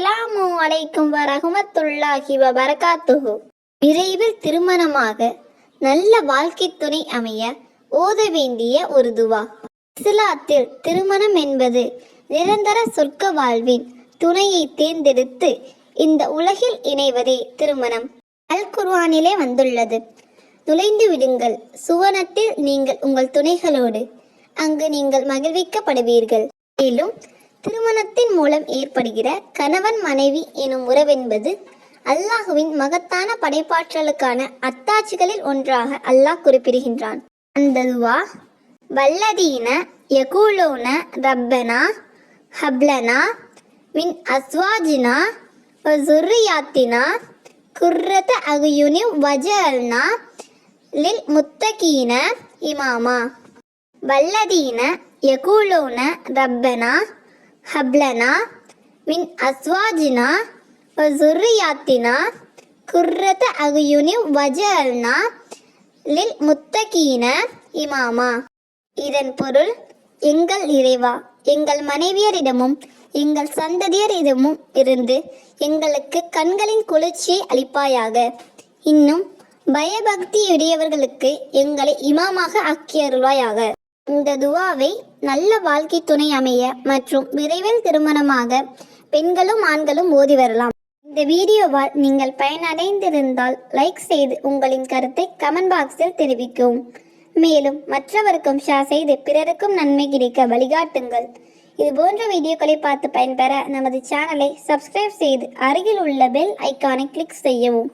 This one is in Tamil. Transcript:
அஸ்ஸலாமு அலைக்கும் வரஹமத்துல்லாஹி வபரகாத்துஹு. விரைவில் திருமணமாக நல்ல வாழ்க்கை துணை அமைய ஓத வேண்டிய ஒரு துவா. இஸ்லாத்தில் திருமணம் என்பது நிரந்தர சொர்க்க வாழ்வின் துணையை தேர்ந்தெடுத்து இந்த உலகில் இணைவதே திருமணம். அல் குர்வானிலே வந்துள்ளது. நுழைந்து விடுங்கள். சுவனத்தில் நீங்கள் உங்கள் துணைகளோடு அங்கு நீங்கள் மகிழ்விக்கப்படுவீர்கள். மேலும் திருமணத்தின் மூலம் ஏற்படுகிற கணவன் மனைவி எனும் உறவென்பது அல்லாஹுவின் மகத்தான படைப்பாற்றலுக்கான அத்தாட்சிகளில் ஒன்றாக அல்லாஹ் குறிப்பிடுகின்றான். அந்த துவா வல்லதீன யகூலோன ரப்பனா ஹப்லனா மின் அஸ்வாஜினா வசுர்ரியாத்தினா குர்ரத அகுயுனி வஜல்னா லில் முத்தகீன இமாமா. வல்லதீன யகூலோன ரப்பனா ஹப்லனா மின் அஸ்வாஜினா வசுர்ரியாத்தினா குர்ரத அகுயுனி வஜல்னா லில் முத்தகீன இமாமா. இதன் பொருள் எங்கள் இறைவா எங்கள் மனைவியரிடமும் எங்கள் சந்ததியரிடமும் இருந்து எங்களுக்கு கண்களின் குளிர்ச்சியை அளிப்பாயாக. இன்னும் பயபக்தியுடையவர்களுக்கு எங்களை இமாமாக ஆக்கியருள்வாயாக. இந்த துவாவை நல்ல வாழ்க்கை துணை அமைய மற்றும் விரைவில் திருமணமாக பெண்களும் ஆண்களும் ஓதி வரலாம். இந்த வீடியோவால் நீங்கள் பயனடைந்திருந்தால் லைக் செய்து உங்களின் கருத்தை கமெண்ட் பாக்ஸில் தெரிவிக்கவும். மேலும் மற்றவருக்கும் ஷேர் செய்து பிறருக்கும் நன்மை கிடைக்க வழிகாட்டுங்கள். இது போன்ற வீடியோக்களை பார்த்து பயன்பெற நமது சேனலை சப்ஸ்கிரைப் செய்து அருகில் உள்ள பெல் ஐக்கானை கிளிக் செய்யவும்.